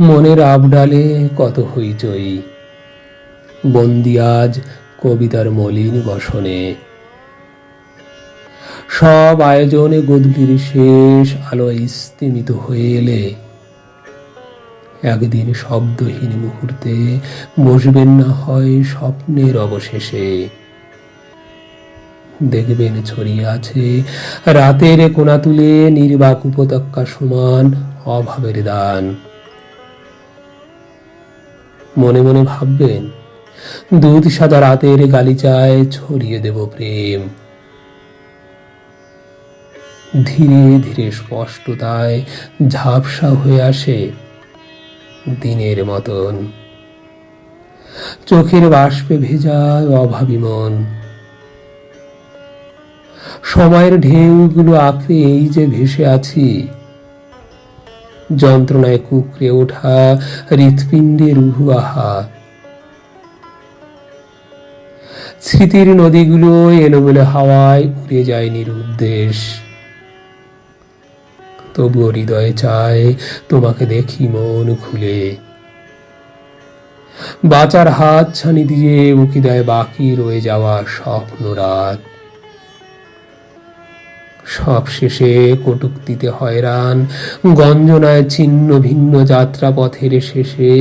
মনের আবডালে কত হইচই। বন্দি আজ কবিতার মলিন বসনে। সব আয়োজনে গধূলির শেষ আলো স্তিমিত হয়ে এলে। একদিন শব্দহীন মুহূর্তে বসবেন না হয় স্বপ্নের অবশেষে। দেখবেন ছড়িয়ে আছে রাতের কোনা তুলে নির্বাক উপত্যকা সমান অভাবের দান। মনে মনে ভাববেন দুধ সাদা রাতের গালিচায় ছড়িয়ে দেব প্রেম। ধীরে ধীরে স্পষ্টতায় ঝাপসা হয়ে আসে দিনের মতন। চোখের বাষ্পে ভেজায় অভাবী মন। সময়ের ঢেউগুলো আঁকড়ে এই যে ভেসে আছি যন্ত্রণায় কুকড়ে ওঠা হৃৎপিণ্ডে রুহু আহা। স্মৃতির নদীগুলো এলোমেলো হাওয়ায় উড়ে যায় নিরুদ্দেশ। তবুও হৃদয়ে চায়, তোমাকে দেখি মন খুলে। বাঁচার হাত ছানি দিয়ে উকি দেয় বাকি রয়ে যাওয়া স্বপ্ন রাত সব শেষে কটুক্তিতে হয়রান, গঞ্জনায় ছিন্ন ভিন্ন যাত্রা পথের শেষে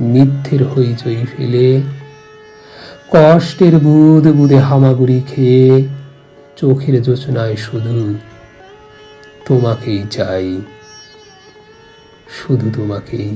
মিথ্যের হইচই ফেলে, কষ্টের বুদ বুদে হামাগুড়ি খেয়ে চোখের যোচনায় শুধু তোমাকেই চাই, শুধু তোমাকেই